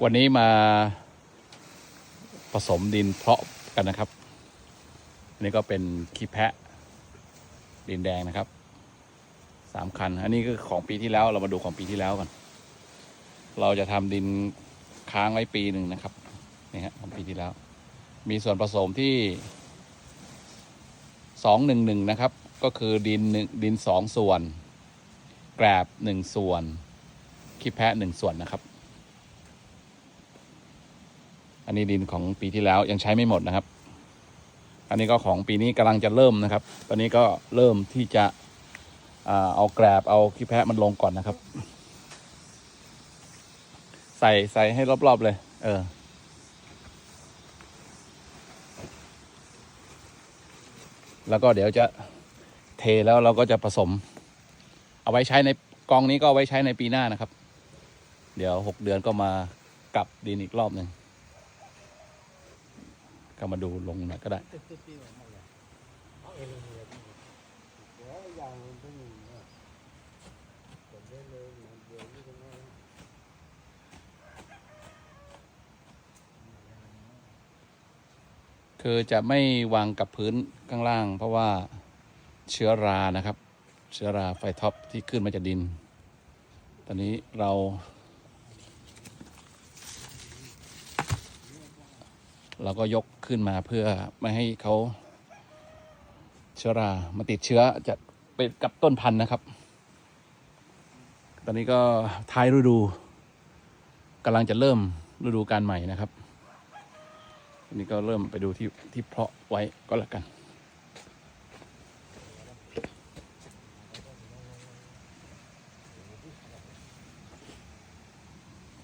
วันนี้มาผสมดินเพาะกันนะครับ อันนี้ก็เป็นขี้แพะดินแดงนะครับสามคัน อันนี้ก็ของปีที่แล้วเรามาดูของปีที่แล้วก่อนเราจะทำดินค้างไว้ปีหนึ่งนะครับนี่ฮะของปีที่แล้ว มีส่วนผสมที่สองหนึ่งหนึ่งนะครับ ก็คือดินหนึ่งดินสองส่วน แกลบหนึ่งส่วนขี้แพะหนึ่งส่วนนะครับ อั นนี้ดินของปีที่แล้วยังใช้ไม่หมดนะครับ อันนี้ก็ของปีนี้กำลังจะเริ่มนะครับ ตอนนี้ก็เริ่มที่จะเอาแกลบเอาขี้แพะมันลงก่อนนะครับ ใส่ใส่ให้รอบๆเลย เออแล้วก็เดี๋ยวจะเทแล้วเราก็จะผสม เอาไว้ใช้ในกองนี้ก็เอาไว้ใช้ในปีหน้านะครับ เดี๋ยวหกเดือนก็มากลับดินอีกรอบหนึ่ง ก็มาดูลงหน่อยก็ได้คือจะไม่วางกับพื้นข้างล่าง เพราะว่าเชื้อรานะครับ เชื้อราไฟท็อปที่ขึ้นมาจากดิน ตอนนี้เรา เราก็ยกขึ้นมาเพื่อไม่ให้เขาเชื้อรามาติดเชื้อจะไปกับต้นพันธุ์นะครับ ตอนนี้ก็ท้ายฤดูกำลังจะเริ่มฤดูการใหม่นะครับอันนี้ก็เริ่มไปดูที่ที่เพาะไว้ก็แล้วกัน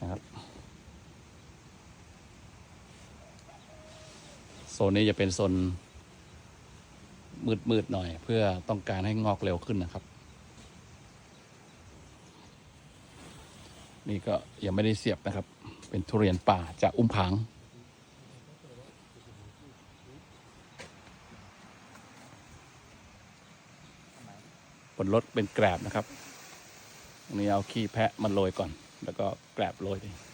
นะครับ โซนนี้จะเป็นโซนมืดๆหน่อย เพื่อต้องการให้งอกเร็วขึ้นนะครับ นี่ก็ยังไม่ได้เสียบนะครับ เป็นทุเรียนป่าจากอุ้มผางบนรถเป็นแกลบนะครับอันนี้เอาขี้แพะมันโรยก่อน แล้วก็แกลบโรยไป